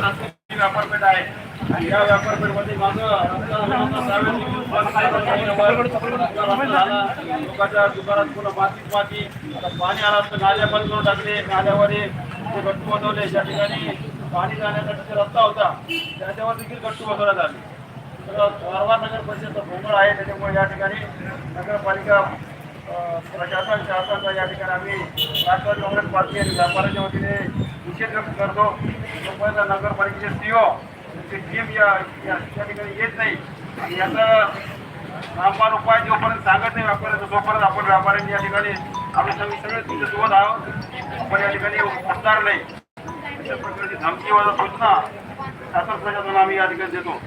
सांस्कृतिक व्यापारपेठ आहे. आणि या व्यापारपेठमध्ये माझं लोकांच्या दुकानात पुन्हा मातीच माती आता पाणी आलं तर नाल्या बंद करून टाकले नाल्यावर ते गट्टू बसवले त्या ठिकाणी पाणी जाण्यासाठी रस्ता होता त्याच्यावर देखील गट्टू बसवण्यात आले. तर कारवार नगर परिषदचा भोंगळ आहे त्याच्यामुळे या ठिकाणी नगरपालिका प्रशासन शासन या ठिकाणी आम्ही राष्ट्रवादी काँग्रेस पार्टी आणि व्यापाऱ्याच्या वतीने निषेध व्यक्त करतो. जोपर्यंत नगरपालिकेचे सीओ टीम या या ठिकाणी येत नाही. आणि याचा रामबाण उपाय जोपर्यंत सांगत नाही व्यापाऱ्याचा तोपर्यंत आपण व्यापाऱ्यांनी या ठिकाणी आपले सगळे सगळे तुमच्यासोबत आहोत. आपण या ठिकाणी उठणार नाही. अशा प्रकारची धमकी वाजा सूचना शासन प्रशासन आम्ही या ठिकाणी देतो.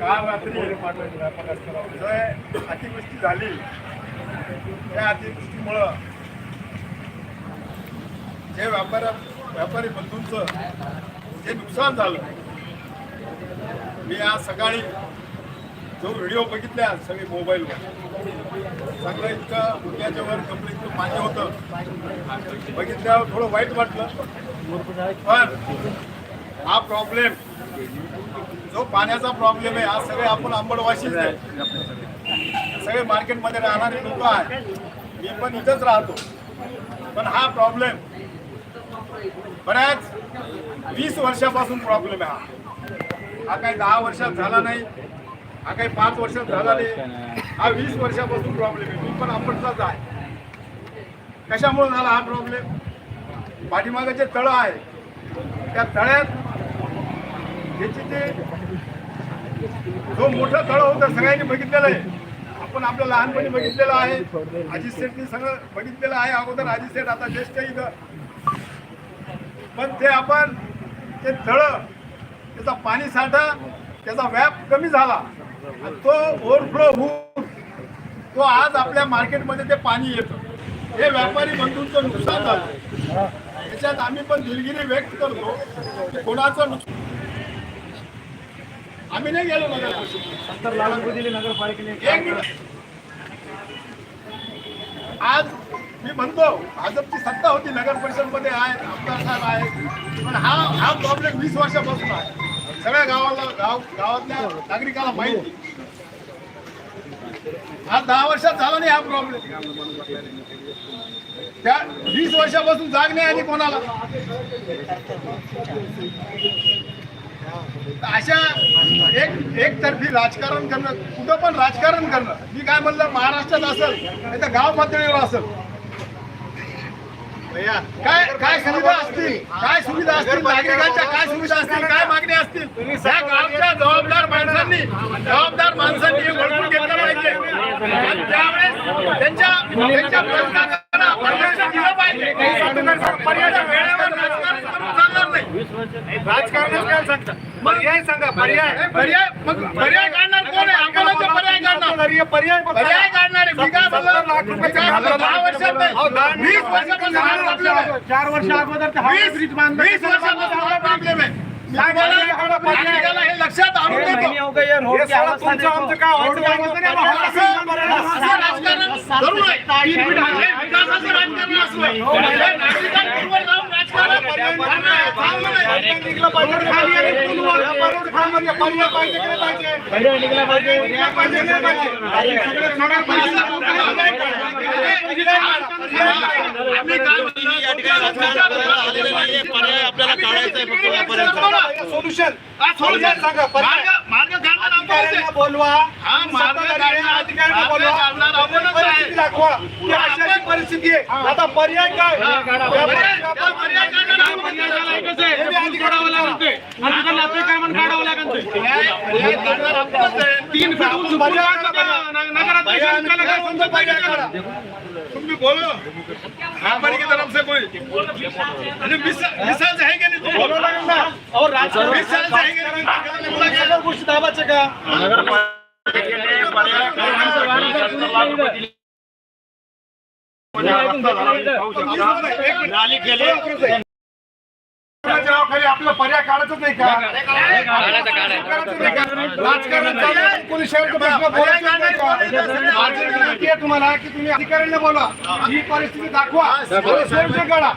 काल रात्री अतिवृष्टी झाली त्या अतिवृष्टीमुळं जे व्यापार व्यापारी बंधूंचं जे नुकसान झालं मी आज सकाळी जो व्हिडिओ बघितला सगळे मोबाईलवर सगळं इतकं मुद्द्याच्या वर कपड्याचं पाणी होतं. बघितल्यावर थोडं वाईट वाटलं. पण हा प्रॉब्लेम जो पाण्याचा प्रॉब्लेम आहे आज सगळे आपण आंबडवाशीच आहे. सगळे मार्केटमध्ये राहणारे लोक आहे मी पण इथंच राहतो. पण हा प्रॉब्लेम बऱ्याच वीस वर्षापासून प्रॉब्लेम आहे हा. हा काही दहा वर्षात झाला नाही हा काही पाच वर्षात झाला नाही हा वीस वर्षापासून प्रॉब्लेम आहे. मी पण आपणचाच आहे. कशामुळे झाला हा प्रॉब्लेम पाठीमागे जे तळं आहे त्या तळ्यात त्याची ते जो मोठं तळं होतं सगळ्यांनी बघितलेलं आहे. आपण आपल्या लहानपणी बघितलेलं आहे. अजित शेठनी सगळं बघितलेलं आहे. अगोदर अजित शेठ आता ज्येष्ठ इथं. पण ते आपण ते तळं त्याचा पाणी साठा त्याचा व्याप कमी झाला. तो ओव्हरफ्लो होऊन तो आज आपल्या मार्केटमध्ये ते पाणी येतं. हे व्यापारी बंधूंचं नुकसान झालं. त्याच्यात आम्ही पण दिलगिरी व्यक्त करतो कोणाचं नुकसान आम्ही नाही गेलो नगरपालिकेने. आज मी म्हणतो भाजपची सत्ता होती नगर परिषदमध्ये आहे आमदार साहेब आहे पण हा हा प्रॉब्लेम वीस वर्षापासून आहे. सगळ्या गावाला गाव गावातल्या नागरिकाला माहिती. हा दहा वर्षात झाला नाही हा प्रॉब्लेम त्या वीस वर्षापासून जाग नाही आली कोणाला. अशा एक एकतर्फी राजकारण करणं कुठं पण राजकारण करणं. मी काय म्हणलं महाराष्ट्रात असेल नाही तर गाव पातळीवर असेल. काय काय सुविधा असतील? काय सुविधा असतील? नागरिकांच्या काय सुविधा असतील? काय मागण्या असतील? या गावच्या जबाबदार माणसांनी जबाबदार माणसांनी हे घेतलं पाहिजे. त्यावेळेस त्यांच्या त्यांच्या प्रश्नांना पर्याय दिलं पाहिजे. पर्यायाच्या वेळेवर राजकारण करून चालणार नाही. राजकारणात काय सांगता? पर्याय सांगा पर्याय. पर्याय मग पर्याय काढणार कोण आहे? पर्याय पर्याय काढणार आहे वीस वर्षापासून वीस वर्षापासून हा लक्षात आणून देतो तुमचं आमचं काय पर्याय आपल्याला काढायचा आहे फक्त व्यापाऱ्यांचा. सोल्युशन हा, द्या. सांगा. मार्ग- काढणार अधिकाऱ्यांना बोलवा हा अधिकाऱ्यांना बोलवा दाखवा की अशाची परिस्थिती आहे आता पर्याय काय. हे. तीन फीट उंच पर्याय काढा. पर्याय कोणता पर्याय काढा? तुम भी बोलो व्यापारी की तरफ से कोई? अरे मिसाल है क्या नहीं बोलावं लागेल ना. अहो, राजकारण- मिसाल से है क्या नहीं? राजकारण सगळ्या गोष्टी दाबायच्या का नगरपालिकेने पर्याय करण्याचं लागू दिली. नाली केले आपलं पर्याय काढायचं नाही का काढायचं नाही का? राजकारण चालू तुम्हाला की तुम्ही अधिकाऱ्यांना बोला ही परिस्थिती दाखवा काढा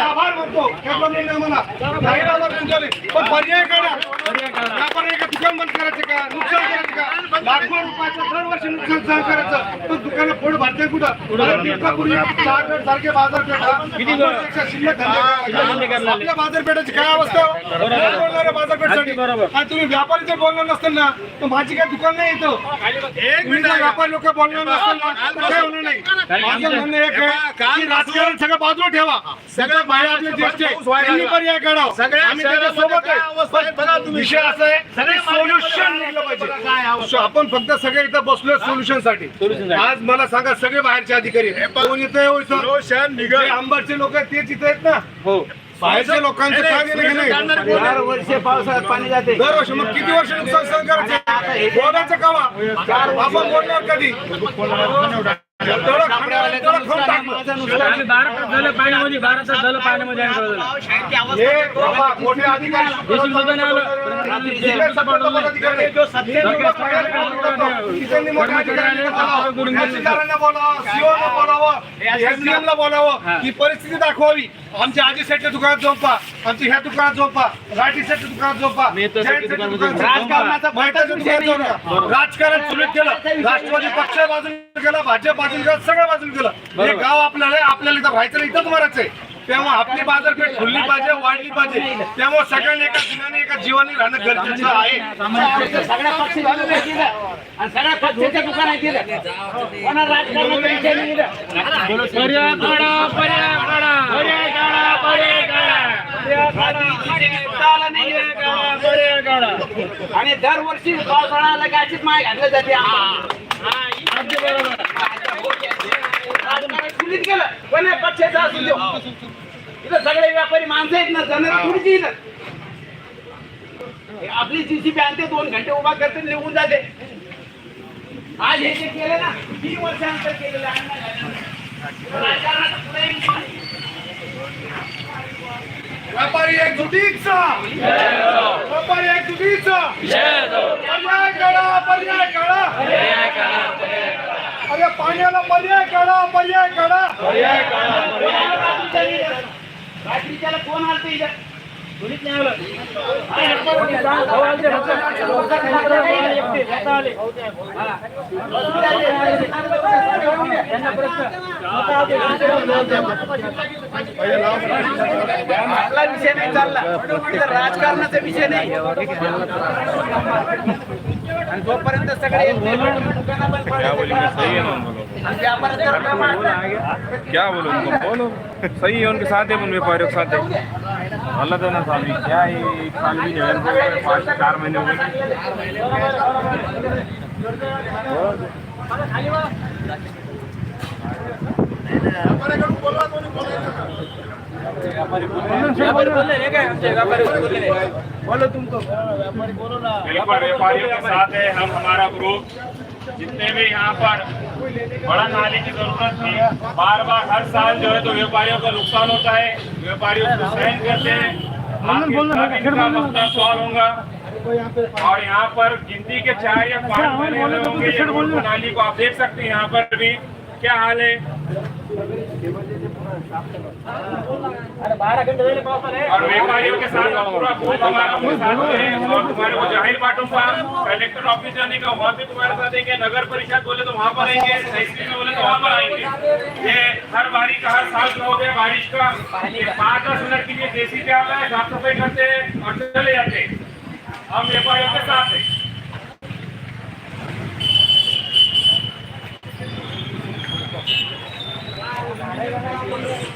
आभार मानतो. पण पर्याय काढा का दुकान बंद करायचं का नुकसान करायचं का लाखो रुपयाचं दरवर्षी नुकसान सहन करायचं फोड भरते कुठं सारखे बाजारपेठा शिल्लक धंदे करा. आपल्या बाजारपेठाची काय अवस्था हो? बोलणार बाजारपेठसाठी? आणि तुम्ही व्यापारी जर बोलणार नसेल ना तर माझी काय दुकान नाही येतो तुम्ही जर व्यापारी लोक बोलणार नसेल ना तर काय होणार नाही. माझं म्हणणं एक आहे राजकारण सगळं बाजूला ठेवा. सगळं बाहेर आपले ज्येष्ठ. त्यांनी पर्याय काढावा. सगळ्या तुम्ही. विषय असा आहे सोल्युशन निघलं पाहिजे. आपण फक्त सगळे इथं बसलोय सोल्युशनसाठी. आज मला सांगा सगळे बाहेरचे अधिकारी. कोण हो इथं? रोशन जे निघल आंबरचे लोक आहेत तेच इथे आहेत ना. बाहेरच्या लोकांचं काय देणं घेणं नाही? चार वर्षे पावसाळ्यात पाणी जाते. दरवर्षी मग किती वर्ष नुकसान सहन करायचं? बोलायचं कावा आपण बोलणार कधी? बारा तास झालं पाण्यामध्ये बारा तास झालं पाण्यामध्ये. हे बोलावं, ही परिस्थिती दाखवावी आमच्या आजी सेटच्या दुकानात झोपा आमच्या ह्या दुकानात झोपा राठी सेटच्या दुकानात झोपा झोपा. राजकारण सुरू केलं राष्ट्रवादी पक्ष गेला भाजप बाजूला गेला सगळं बाजूला गेलं. हे गाव आपल्याला आहे, आपल्याला इथं राहायचं नाही, इथंच मरायचंय तेव्हा आपली बाजारपेठ खुलली पाहिजे वाढली पाहिजे. त्यामुळे सगळ्यांनी एका गुन्ह्याने एका जीवाने राहणं गरजेचं आहे. सगळ्या आहे. आणि सगळ्या पक्षाच्या दुकान आहे दरवर्षी पावसाळा आला की अशीच माय घातल्या जाते अगदी बरोबर राजकारण खुलीत पण असू इथं सगळे व्यापारी माणसं आहेत ना जाणार थोडीची इथं आपली आणते दोन घंटे उभा करते निघून जाते आज हे जे केलं ना तीन वर्षानंतर केलेलं आहे ना. राजकारणाचं पुढे येईल. व्यापारी एक दुटीचा व्यापारी एक दुटीचा पर्याय काढा पर्याय काढा. अरे पाण्याला पर्याय काढा पर्याय काढा. रात्रीच्याला कोण आलतं आपला विषय नाही चालला. राजकारणाचा विषय नाही. आणि जोपर्यंत सगळे दुकानं बंद पडले, आणि व्यापाराचं काम आहे. क्या बोलो उनको? बोलो. सही है उनके साथ है उन व्यापारियों के साथ है अल्लाह तो ना भी क्या है? एक साल भी नहीं हो पाँच चार महीने हो गए। के साथ है हम हमारा ग्रुप जितने भी यहाँ पर बड़ा नाले की ज़रूरत थी बार बार हर साल जो है तो व्यापारियों का नुकसान होता है व्यापारियों को सहन करते हैं सॉल्व होगा और यहाँ पर गिनती के चार या पाँच हुए होंगे नाली को आप देख सकते हैं यहाँ पर भी क्या हाल है और व्यापारियों के साथ हम पूरा बूथ हमारा उनके साथ है और तुम्हारे को जाहिर बांटूंगा कलेक्टर ऑफिस जाने का वहाँ भी तुम्हारे साथ देंगे नगर परिषद बोले तो वहाँ पर आएंगे में बोले तो वहाँ पर आएंगे। ये हर बारी का हर साल हो गया बारिश का। पाँच दस मिनट के लिए देसी आता है साफ सफाई करते हैं और चले जाते। हम एफ के साथ हैं।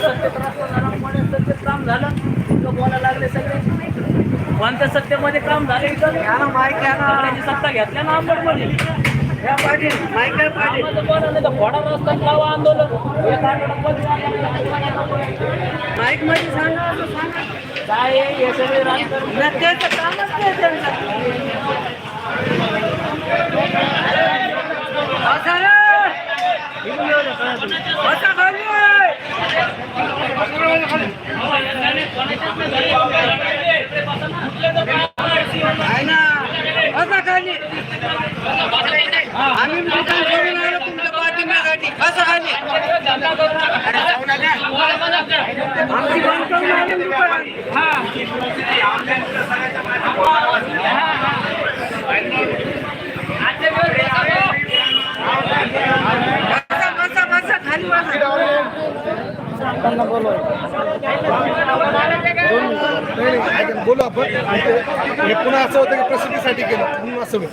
पाण्याच्या सत्तेत राष्ट्रधारामुळे सत्तेत काम झालं. इतकं बोलायला लागले सगळे. कोणत्या सत्तेमध्ये काम झालं सगळ्यांची सत्ता घेतल्या ना या पाटील काय पाटील. बोलायला तर फोडा लावा आंदोलन. माईकमध्ये सांगा असं सांगा. काय हे सगळे राजकारण कामच नाही त्यांचं असं रे! असं खाली आहे! आहे ना असं खाली आम्ही दुकान करून आलो तुमच्या पाठिंब्यासाठी असं खाली अरे जाऊ नका आमची बंद करून आलो दुकान बसा बोलू आपण हे पुन्हा असं होतं की प्रसिद्धीसाठी केलं म्हणून असं होईल.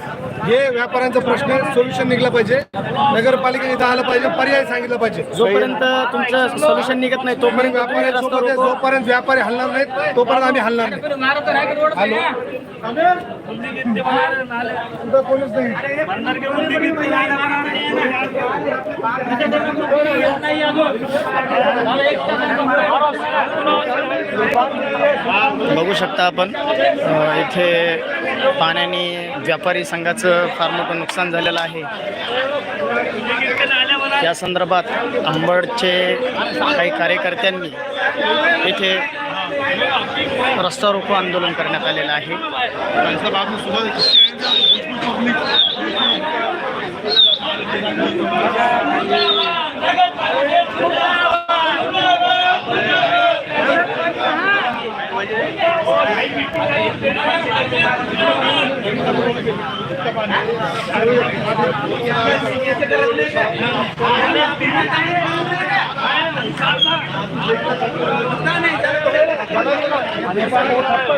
हे व्यापाऱ्यांचा प्रश्न सोल्युशन निघला पाहिजे. नगरपालिकेने इथं आलं पाहिजे. पर्याय सांगितलं पाहिजे. जोपर्यंत तुमचं सोल्युशन निघत नाही तोपर्यंत आहे, जोपर्यंत व्यापारी हलणार नाहीत तोपर्यंत आम्ही हलणार नाही. हॅलो. कोणीच नाही. बघू शकता आपण. अ, इथे पाण्याने व्यापारी संघाचं फार मोठं नुकसान झालेलं आहे. या संदर्भात आंबडचे काही कार्यकर्त्यांनी इथे रस्ता रोको आंदोलन करण्यात आलेलं आहे. बघू शकता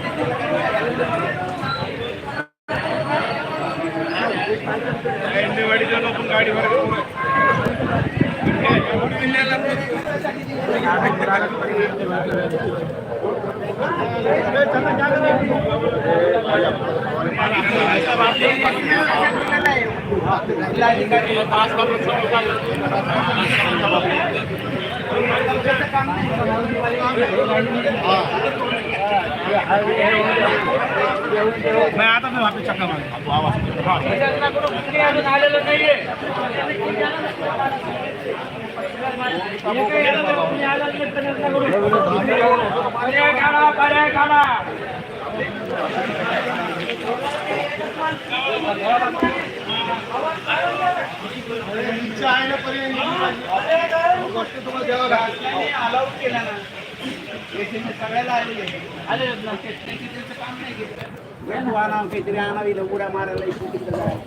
हाँ प्रशासनाकडून कुठे अजून आलेलं नाहीये एकही याला जर कुणी आलं असेल प्रशासनाकडून. पर्याय काढा पर्याय काढा काहीतरी आणावी उड्या मारायला